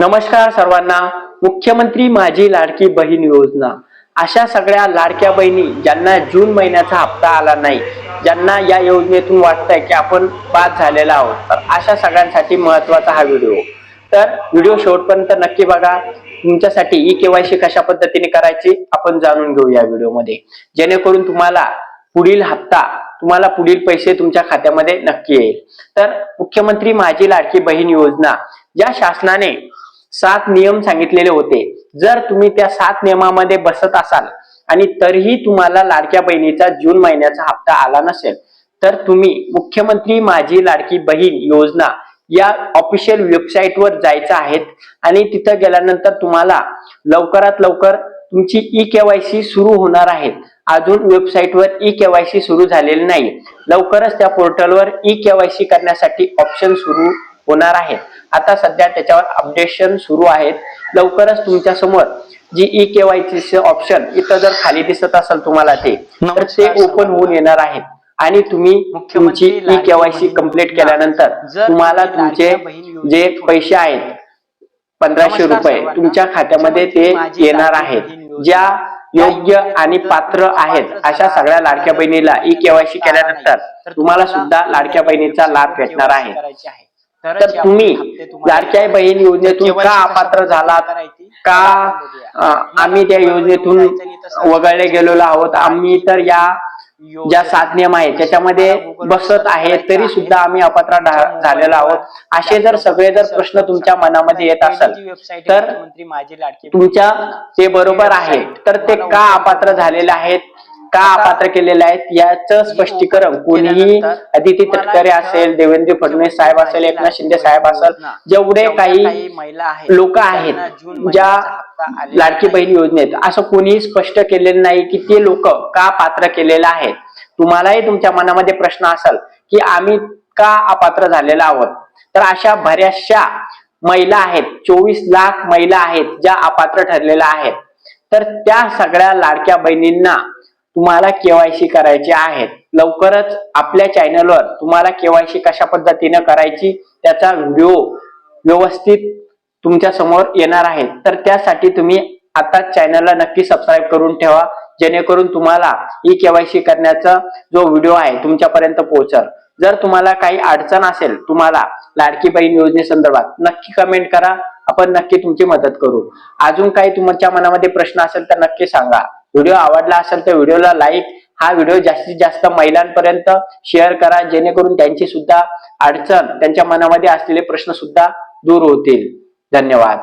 नमस्कार सर्वांना. मुख्यमंत्री माझी लाडकी बहीण योजना. अशा सगळ्या लाडक्या बहिणी ज्यांना जून महिन्याचा हप्ता आला नाही ज्यांना या योजनेतून वाटतंय की आपण पास झालेला आहोत तर अशा सगळ्यांसाठी महत्त्वाचा हा व्हिडिओ. तर व्हिडिओ शेवटपर्यंत नक्की बघा. तुमच्यासाठी ई केवायसी कशा पद्धतीने करायची आपण जाणून घेऊ या व्हिडिओमध्ये. जेणेकरून तुम्हाला पुढील हप्ता तुम्हाला पुढील पैसे तुमच्या खात्यामध्ये नक्की येईल. तर मुख्यमंत्री माझी लाडकी बहीण योजना. या शासनाने सात नियम सांगितलेले होते. जर तुम्ही त्या सात नियमामध्ये बसत असाल आणि तरीही तुम्हाला लाडक्या बहिणीचा जून महिन्याचा हप्ता आला नसेल तर तुम्ही मुख्यमंत्री माझी लाडकी बहीण योजना या ऑफिशियल वेबसाईटवर जायचं आहे आणि तिथं गेल्यानंतर तुम्हाला लवकरात लवकर तुमची ई केवायसी सुरू होणार आहे. अजून वेबसाईटवर ई केवायसी सुरू झालेली नाही. लवकरच त्या पोर्टलवर ई केवायसी करण्यासाठी ऑप्शन सुरू होणार आहे. आता सध्या त्याच्यावर अपडेशन सुरू आहेत. लवकरच तुमच्यासमोर जी ई केवायसी ऑप्शन इथं जर खाली दिसत असेल तुम्हाला ते तर ते ओपन होऊन येणार आहेत. आणि तुम्ही तुमची ई केवायसी कंप्लीट केल्यानंतर तुम्हाला तुमचे जे पैसे आहेत पंधराशे रुपये तुमच्या खात्यामध्ये ते येणार आहेत. ज्या योग्य आणि पात्र आहेत अशा सगळ्या लाडक्या बहिणीला ई केवायसी केल्यानंतर तुम्हाला सुद्धा लाडक्या बहिणीचा लाभ भेटणार आहे. तर तुम्ही लाडक्या बहीण योजनेतून का अपात्र झालात? का आम्ही त्या योजनेतून वगळले गेलेलो आहोत. आम्ही तर या ज्या सात नियम आहेत त्याच्यामध्ये बसत आहे तरी सुद्धा आम्ही अपात्र झालेलो आहोत. असे जर सगळे जर प्रश्न तुमच्या मनामध्ये येत असेल तर तुमच्या ते बरोबर आहे तर ते का अपात्र झालेले आहेत? का अपात्र केलेले आहेत याचं स्पष्टीकरण कोणीही अदिती तटकरे असेल देवेंद्र फडणवीस साहेब असेल एकनाथ शिंदे साहेब असेल जेवढे काही लोक आहेत ज्या लाडकी बहीण योजनेत असं कोणीही स्पष्ट केलेलं नाही की ते लोक का पात्र केलेलं आहेत तुम्हालाही तुमच्या मनामध्ये प्रश्न असेल की आम्ही का अपात्र झालेला आहोत? तर अशा बऱ्याचशा महिला आहेत चोवीस लाख महिला आहेत ज्या अपात्र ठरलेल्या आहेत. तर त्या सगळ्या लाडक्या बहिणींना तुम्हाला केवायसी करायची आहेत लवकरच आपल्या चॅनलवर तुम्हाला केवायसी कशा पद्धतीने करायची त्याचा व्हिडिओ व्यवस्थित तुमच्यासमोर येणार आहे. तर त्यासाठी तुम्ही आता चॅनलला नक्की सबस्क्राईब करून ठेवा जेणेकरून तुम्हाला ई केवायसी करण्याचा जो व्हिडिओ आहे तुमच्यापर्यंत पोहोचल. जर तुम्हाला काही अडचण असेल तुम्हाला लाडकी बहीण योजनेसंदर्भात नक्की कमेंट करा आपण नक्की तुमची मदत करू. अजून काही तुमच्या मनामध्ये प्रश्न असेल तर नक्की सांगा. व्हिडिओ आवडला असेल तर व्हिडिओला लाईक हा व्हिडिओ जास्तीत जास्त महिलांपर्यंत शेअर करा जेणेकरून त्यांची सुद्धा अडचण त्यांच्या मनामध्ये असलेले प्रश्न सुद्धा दूर होतील. धन्यवाद.